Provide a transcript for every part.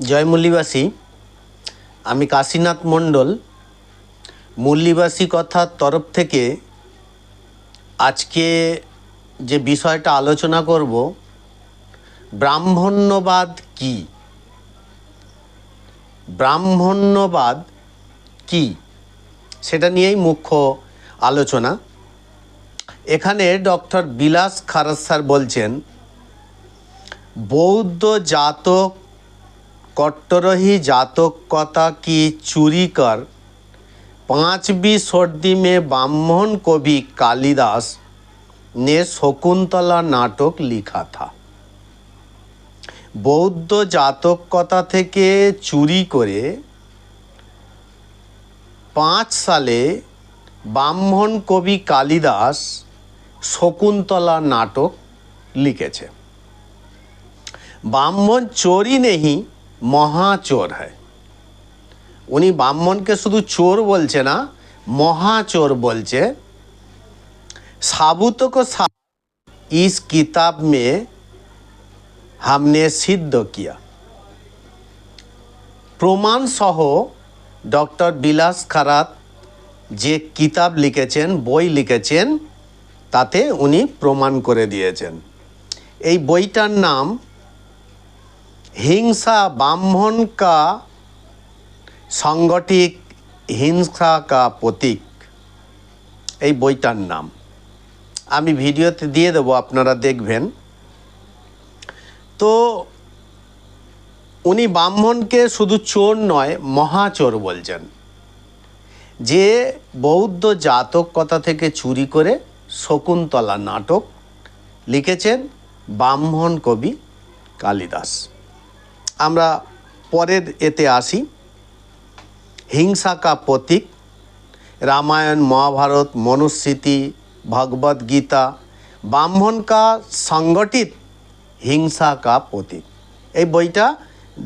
জয় মুল্লিবাসী আমি কাশীনাথ মণ্ডল, মুল্লিবাসী কথার তরফ থেকে আজকে যে বিষয়টা আলোচনা করব, ব্রাহ্মণ্যবাদ কি? ব্রাহ্মণ্যবাদ কি? সেটা নিয়েই মুখ্য আলোচনা। এখানে ডক্টর বিলাস খারাস স্যার বলছেন, বৌদ্ধ জাতক কট্টরহী জাতক কথা কি চুরি কর পাঁচ বি সর্দি মে ব্রাহ্মণ কবি কালিদাস নে শকুন্তলা নাটক লিখা থা। বৌদ্ধ জাতক কথা থেকে চুরি করে পাঁচ সালে ব্রাহ্মণ কবি কালিদাস শকুন্তলা নাটক লিখেছে। ব্রাহ্মণ চোরই নেহি মহাচোর হ্যায় উনি ব্রাহ্মণকে শুধু চোর বলছে না মহাচোর বলছে साबुत को साथ इस किताब में हमने सिद्ध किया প্রমাণ সহ ডক্টর বিলাস খারাত যে কিতাব লিখেছেন বই লিখেছেন তাতে উনি প্রমাণ করে দিয়েছেন এই বইটার নাম হিংসা ব্রাহ্মণ কা সংগঠিক হিংসা কা প্রতীক। এই বইটার নাম। আমি ভিডিওতে দিয়ে দেবো, আপনারা দেখবেন। তো উনি ব্রাহ্মণকে শুধু চোর নয়, মহাচোর বলছেন। যে বৌদ্ধ জাতক কথা থেকে চুরি করে শকুন্তলা নাটক লিখেছেন ব্রাহ্মণ কবি কালিদাস। আমরা পরের এতে আসি। হিংসা কা প্রতীক, রামায়ণ, মহাভারত, মনুস্মৃতি ভগবদ গীতা, ব্রাহ্মণ কা সংগঠিত হিংসা কা প্রতীক। এই বইটা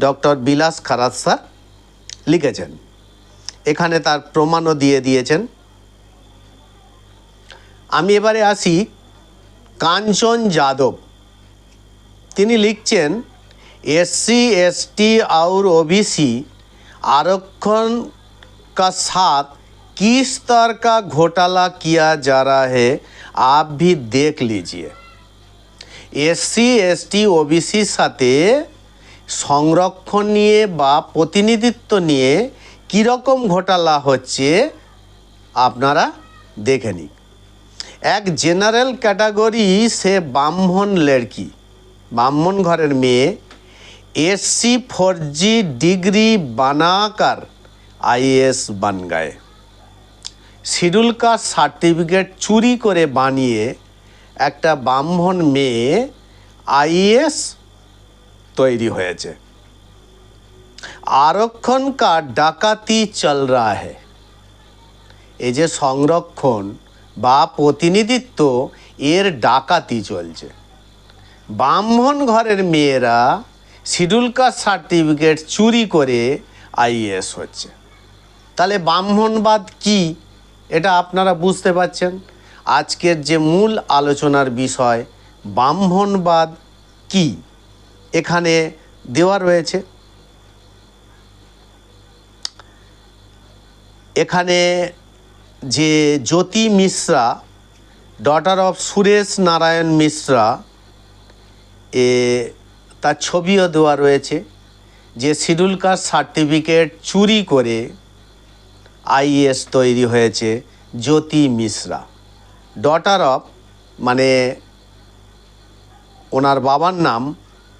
ডক্টর বিলাস খারাত স্যার লিখেছেন। এখানে তার প্রমাণও দিয়ে দিয়েছেন। আমি এবারে আসি কাঞ্চন যাদব। তিনি লিখছেন एस सी एस टी और ओ बी सी आरक्षण का साथ किस तरह का घोटाला किया जा रहा है आप भी देख लीजिए এসসি এসটি ওবিসির সাথে সংরক্ষণ নিয়ে বা প্রতিনিধিত্ব নিয়ে কীরকম ঘোটালা হচ্ছে আপনারা দেখে নিন এক জেনারেল ক্যাটাগরি সে ব্রাহ্মণ লড়কি ব্রাহ্মণ ঘরের মেয়ে एससी फर्जी डिग्री बनाकर आईएएस बन गए শিডিউল কাস্ট সার্টিফিকেট চুরি করে বানিয়ে একটা ব্রাহ্মণ মেয়ে আইএস তৈরি হয়েছে আরক্ষণ কা ডাকাতি চল রা হে এই যে সংরক্ষণ বা প্রতিনিধিত্ব এর ডাকাতি চলছে ব্রাহ্মণ ঘরের মেয়েরা শিডিউল কাস্ট সার্টিফিকেট চুরি করে আইএস হচ্ছে। তাহলে ব্রাহ্মণবাদ কি? এটা আপনারা বুঝতে পারছেন। আজকের যে মূল আলোচনার বিষয়, ব্রাহ্মণবাদ কি? এখানে দেওয়া রয়েছে। এখানে যে জ্যোতি মিশ্রা ডটার অফ সুরেশ নারায়ণ মিশ্রা, এ তার ছবিও দেওয়া রয়েছে, যে শিডিউল কাস্ট সার্টিফিকেট চুরি করে আইএস তৈরি হয়েছে জ্যোতি মিশ্রা। ডটার অফ মানে ওনার বাবার নাম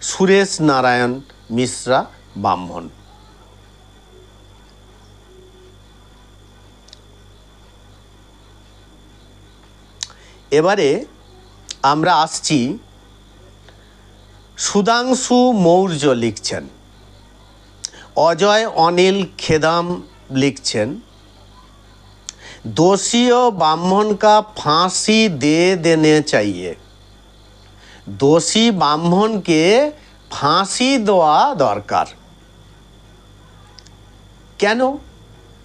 সুরেশ নারায়ণ মিশ্রা ব্রাহ্মণ। এবারে আমরা আসছি সুধাংশু মৌর্য লিখছেন অজয় অনিল খেদাম লিখছেন दोषी और ब्राह्मण का फांसी दे देने चाहिए দোষী ব্রাহ্মণকে ফাঁসি দেওয়া দরকার কেন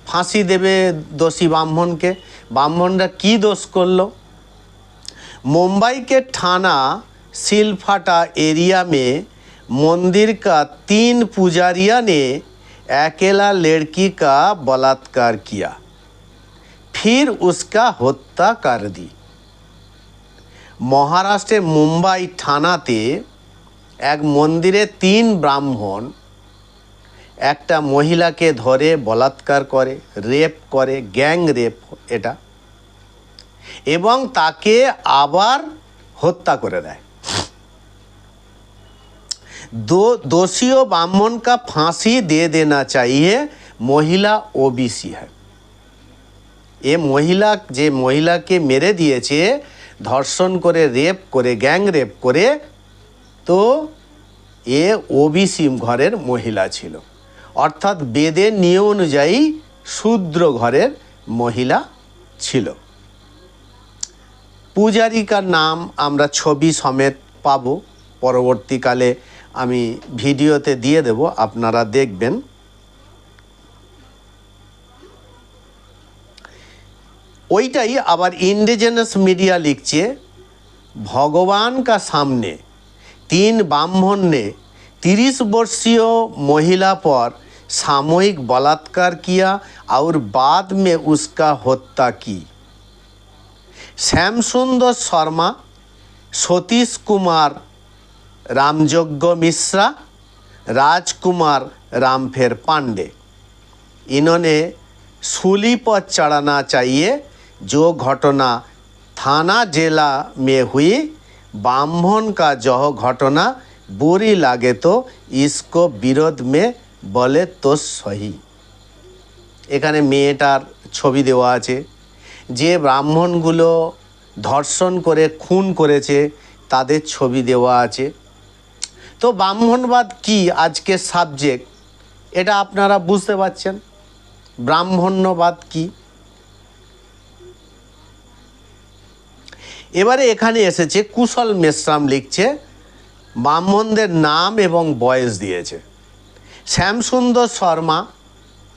ফাঁসি দেবে দোষী ব্রাহ্মণকে ব্রাহ্মণরা কি দোষ করলো मुंबई के थाना सिलफाटा एरिया में मंदिर का तीन पुजारिया ने अकेला लड़की का बलात्कार किया फिर उसका हत्या कर दी মহারাষ্ট্রের মুম্বাই থানাতে এক মন্দিরে তিন ব্রাহ্মণ একটা মহিলাকে ধরে বলাৎকার করে রেপ করে গ্যাং রেপ এটা এবং তাকে আবার হত্যা করে দেয় दो दोषियों ब्राह्मण का फांसी दे देना चाहिए মহিলা ওবিসি है এ মহিলা যে মহিলাকে মেরে দিয়েছে ধর্ষণ করে রেপ করে গ্যাং রেপ করে তো এ ওবিসি ঘরের মহিলা ছিল অর্থাৎ বেদের নিয়ম অনুযায়ী শূদ্র ঘরের মহিলা ছিল পূজারিকার নাম আমরা ছবি সমেত পাব পরবর্তীকালে আমি ভিডিওতে দিয়ে দেব আপনারা দেখবেন ওইটাই আবার ইন্ডিজেনাস মিডিয়া লিখছে भगवान का सामने तीन ब्राह्मण ने तीस वर्षीय महिला पर सामूहिक बलात्कार किया और बाद में उसका हत्या की श्याम सुंदर शर्मा सतीश कुमार रामयज्ञ मिश्रा राजकुमार रामफेर पांडे इन्होंने सूली पर चढ़ाना चाहिए जो घटना थाना जिला में हुई ब्राह्मण का जो घटना बुरी लागे तो इसको विरोध में বলে তো সহি এখানে মেয়েটার ছবি দেওয়া আছে যে ব্রাহ্মণগুলো ধর্ষণ করে খুন করেছে তাদের ছবি দেওয়া আছে তো ব্রাহ্মণবাদ কি আজকে সাবজেক্ট এটা আপনারা বুঝতে পারছেন। ব্রাহ্মণ্যবাদ কি? এবারে এখানে এসেছে কুশল মেশ্রাম লিখছে, ব্রাহ্মণদের নাম এবং বয়স দিয়েছে। শ্যামসুন্দর শর্মা,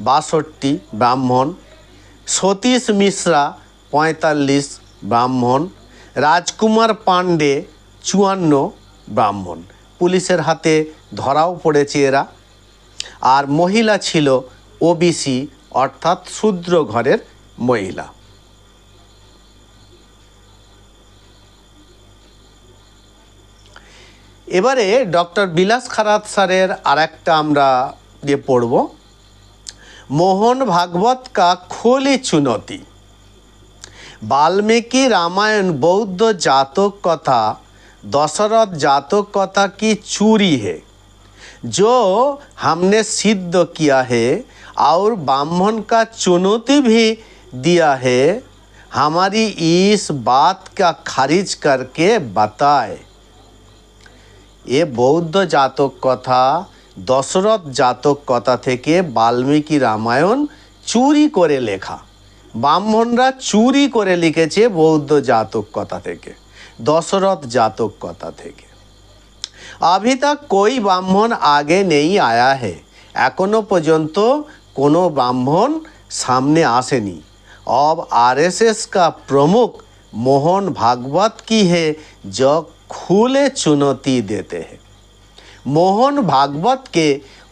বাষট্টি, ব্রাহ্মণ। সতীশ মিশ্রা, পঁয়তাল্লিশ, ব্রাহ্মণ। রাজকুমার পাণ্ডে, চুয়ান্ন, ব্রাহ্মণ। পুলিশের হাতে ধরাও পড়েছে এরা। আর মহিলা ছিল ওবিসি অর্থাৎ শূদ্র ঘরের মহিলা। এবারে ডক্টর বিলাস খারাত স্যারের আর একটা আমরা যে পড়ব। মোহন ভাগবত কা খোলি চুনতি। বাল্মীকি রামায়ণ বৌদ্ধ জাতক কথা दशरथ जातक कथा की चूरी है जो हमने सिद्ध किया है और ब्राह्मण का चुनौती भी दिया है हमारी इस बात का खारिज करके बताए এ বৌদ্ধ জাতক কথা দশরথ জাতক কথা থেকে বাল্মীকি রামায়ণ চুরি করে লেখা ব্রাহ্মণরা চুরি করে লিখেছে বৌদ্ধ জাতক কথা থেকে দশরথ জাতক কথা থেকে अभी तक कोई ब्राह्मण आगे नहीं आया है এখনো পর্যন্ত কোনো ব্রাহ্মণ সামনে আসেনি अब आरएसएस का प्रमुख मोहन भागवत की है जो खुले चुनौती देते हैं মোহন ভাগবতকে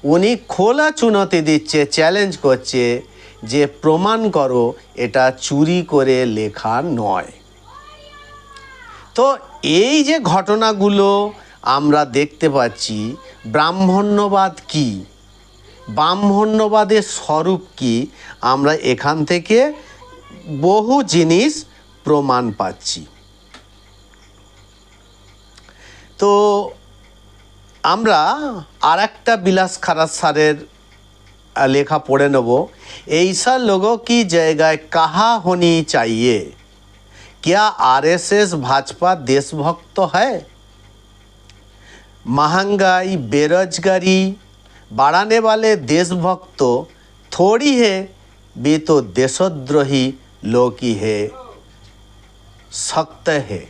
উনি খোলা চুনতি দিচ্ছে চ্যালেঞ্জ করছে যে প্রমাণ করো এটা চুরি করে লেখা নয় তো এই যে ঘটনাগুলো আমরা দেখতে পাচ্ছি, ব্রাহ্মণ্যবাদ কি? ব্রাহ্মণ্যবাদের স্বরূপ কি? আমরা এখান থেকে বহু জিনিস প্রমাণ পাচ্ছি। তো আমরা আর একটা বিলাস খারাজ সারের লেখা পড়ে নেব। এইসা লোক কি জায়গায় কাহা হনি চাইয়ে? क्या आरएसएस भाजपा देशभक्त तो है? महँगाई, बेरोजगारी बढ़ाने वाले देशभक्त तो थोड़ी है वे तो देशद्रोही लोग ही है। सख्त है।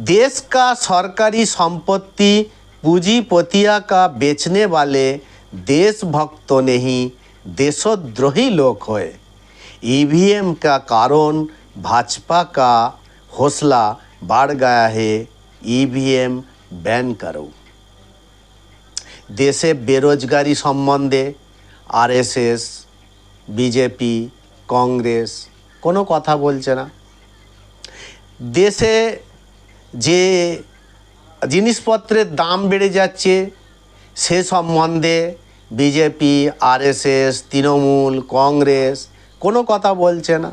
देश का सरकारी संपत्ति पूंजीपतिया का बेचने वाले देशभक्त नहीं, देशद्रोही लोग हुए ईवीएम का कारण भाजपा का हौसला बढ़ गया है ईवीएम बैन करो দেশে বেরোজগারি সম্বন্ধে আরএসএস বিজেপি কংগ্রেস কোনো কথা বলছে না দেশে যে জিনিসপত্রের দাম বেড়ে যাচ্ছে সে সম্বন্ধে বিজেপি আরএসএস তৃণমূল কংগ্রেস কোনো কথা বলছে না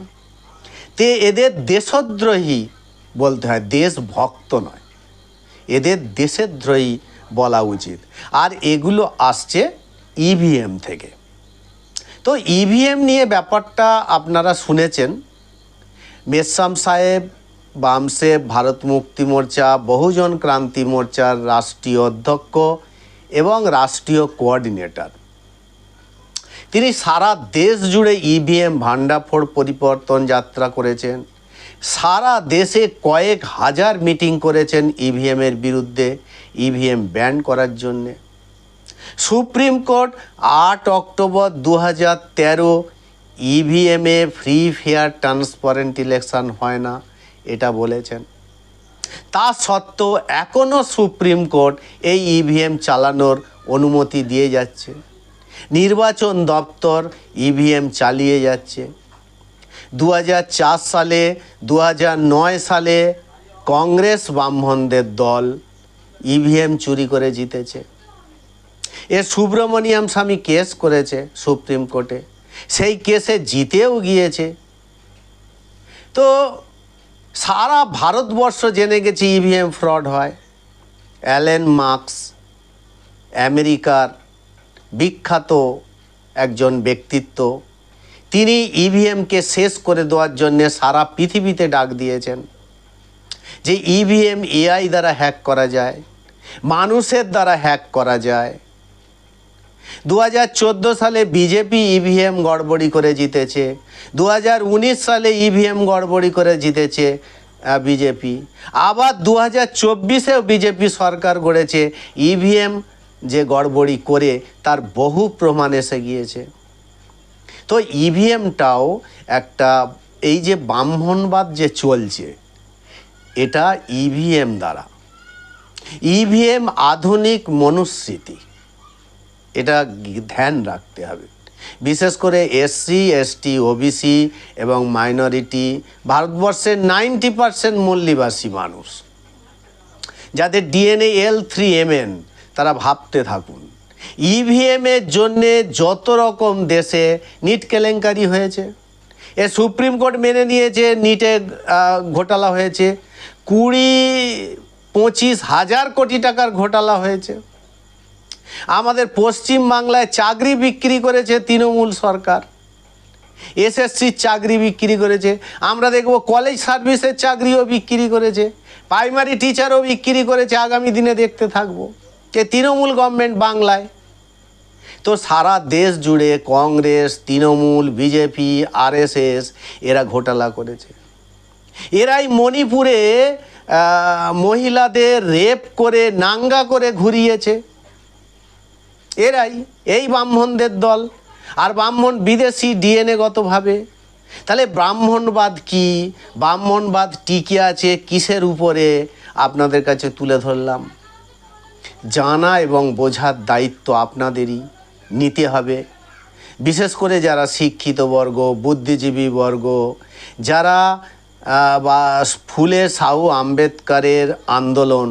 তে এদের দেশদ্রোহী বলতে হয়, দেশভক্ত নয়। এদের দেশদ্রোহী বলা উচিত। আর এগুলো আসছে ইভিএম থেকে। তো ইভিএম নিয়ে ব্যাপারটা আপনারা শুনেছেন। মেসাম সাহেব বামসেব ভারত মুক্তি মোর্চা, বহুজন ক্রান্তি মোর্চার রাষ্ট্রীয় অধ্যক্ষ এবং রাষ্ট্রীয় কোঅর্ডিনেটর। তিনি সারা দেশ জুড়ে ইভিএম ভান্ডাফোড় পরিবর্তন যাত্রা করেছেন। সারা দেশে কয়েক হাজার মিটিং করেছেন ইভিএমের বিরুদ্ধে ইভিএম ব্যান করার জন্যে। সুপ্রিম কোর্ট আট অক্টোবর দু হাজার তেরো ইভিএমে ফ্রি ফেয়ার ট্রান্সপারেন্ট ইলেকশন হয় না, এটা বলেছেন। তা সত্ত্বেও এখনও সুপ্রিম কোর্ট এই ইভিএম চালানোর অনুমতি দিয়ে যাচ্ছে। নির্বাচন দপ্তর ইভিএম চালিয়ে যাচ্ছে। দু হাজার চার সালে দু হাজার নয় সালে কংগ্রেস ব্রাহ্মণদের দল ইভিএম চুরি করে জিতেছে। এ সুব্রমণিয়াম স্বামী কেস করেছে সুপ্রিম কোর্টে। সেই কেসে জিতেও গিয়েছে। তো সারা ভারতবর্ষ জেনে গেছে ইভিএম ফ্রড হয়। অ্যালেন মার্কস, আমেরিকার বিখ্যাত একজন ব্যক্তিত্ব। তিনি ইভিএমকে শেষ করে দেওয়ার জন্য সারা পৃথিবীতে ডাক দিয়েছেন। যে ইভিএম এআই দ্বারা হ্যাক করা যায়, মানুষের দ্বারা হ্যাক করা যায়। দু হাজার চোদ্দ সালে বিজেপি ইভিএম গড়বড়ি করে জিতেছে। দু হাজার উনিশ সালে ইভিএম গড়বড়ি করে জিতেছে বিজেপি আবার দু হাজার চব্বিশেও বিজেপি সরকার গড়েছে ইভিএম যে গড়বড়ি করে তার বহু প্রমাণ এসে গিয়েছে। তো ইভিএমটাও একটা এই যে ব্রাহ্মণবাদ যে চলছে, এটা ইভিএম দ্বারা। ইভিএম আধুনিক মনুস্মৃতি, এটা ধ্যান রাখতে হবে। বিশেষ করে এসসি এসটি ওবিসি এবং মাইনরিটি ভারতবর্ষের নাইনটি পারসেন্ট মূল্যবাসী মানুষ। যাদের ডিএনএ এল থ্রি এমএন তারা ভাবতে থাকুন। ইভিএমের জন্যে যত রকম দেশে নিট কেলেঙ্কারি হয়েছে, এ সুপ্রিম কোর্ট মেনে নিয়েছে, নিটে ঘোটালা হয়েছে, কুড়ি পঁচিশ হাজার কোটি টাকার ঘোটালা হয়েছে। আমাদের পশ্চিম বাংলায় চাকরি বিক্রি করেছে তৃণমূল সরকার। এসএসসির চাকরি বিক্রি করেছে, আমরা দেখব কলেজ সার্ভিসের চাকরিও বিক্রি করেছে, প্রাইমারি টিচারও বিক্রি করেছে, আগামী দিনে দেখতে থাকব। যে তৃণমূল গভর্নমেন্ট বাংলায়? তো সারা দেশ জুড়ে কংগ্রেস, তৃণমূল, বিজেপি, আরএসএস, এরা ঘোটালা করেছে। এরাই মণিপুরে মহিলাদের রেপ করে, নাঙ্গা করে ঘুরিয়েছে। এরাই, এই ব্রাহ্মণদের দল। আর ব্রাহ্মণ বিদেশি ডিএনএগতভাবে তাহলে ব্রাহ্মণবাদ কি? ব্রাহ্মণবাদ টিকে আছে কিসের উপরে? আপনাদের কাছে তুলে ধরলাম। জানা এবং বোঝার দায়িত্ব আপনাদেরই নিতে হবে। বিশেষ করে যারা শিক্ষিত বর্গ, বুদ্ধিজীবী বর্গ, যারা বা, ফুলে সাহু আম্বেদকারের আন্দোলন,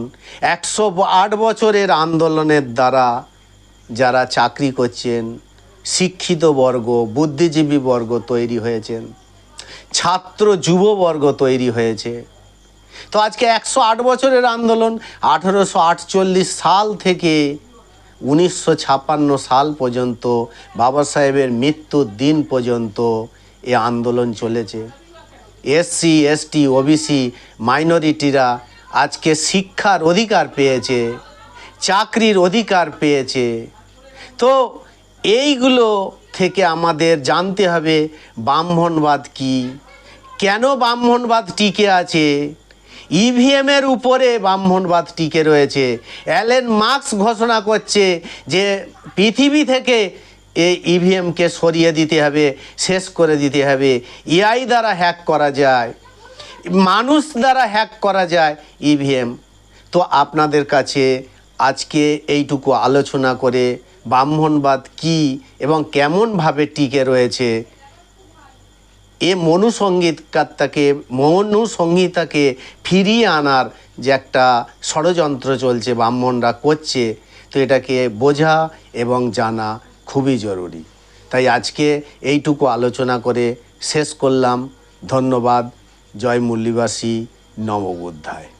একশো আট বছরের আন্দোলনের দ্বারা যারা চাকরি করছেন, শিক্ষিত বর্গ, বুদ্ধিজীবী বর্গ তৈরি হয়েছেন, ছাত্র যুববর্গ তৈরি হয়েছে। তো আজকে একশো আট বছরের আন্দোলন, আঠেরোশো আটচল্লিশ সাল থেকে উনিশশো ছাপ্পান্ন সাল পর্যন্ত, বাবা সাহেবের মৃত্যুর দিন পর্যন্ত এ আন্দোলন চলেছে। এসসি, এসটি, ওবিসি মাইনরিটিরা আজকে শিক্ষার অধিকার পেয়েছে, চাকরির অধিকার পেয়েছে। তো এইগুলো থেকে আমাদের জানতে হবে, ব্রাহ্মণবাদ কি? কেন ব্রাহ্মণবাদ টিকে আছে? ইভিএমের উপরে ব্রাহ্মণবাদ টিকে রয়েছে। অ্যালেন মার্কস ঘোষণা করছে যে পৃথিবী থেকে এই ইভিএমকে সরিয়ে দিতে হবে, শেষ করে দিতে হবে। এআই দ্বারা হ্যাক করা যায়, মানুষ দ্বারা হ্যাক করা যায় ইভিএম তো আপনাদের কাছে আজকে এইটুকু আলোচনা করে ব্রাহ্মণবাদ কি এবং কেমনভাবে টিকে রয়েছে এ মনুসঙ্গীতকারটাকে মনুসংহিতাকে ফিরিয়ে আনার যে একটা ষড়যন্ত্র চলছে, ব্রাহ্মণরা করছে, তো এটাকে বোঝা এবং জানা খুবই জরুরি। তাই আজকে এইটুকু আলোচনা করে শেষ করলাম। ধন্যবাদ। জয় মুল্লিবাসী নববুদ্ধায়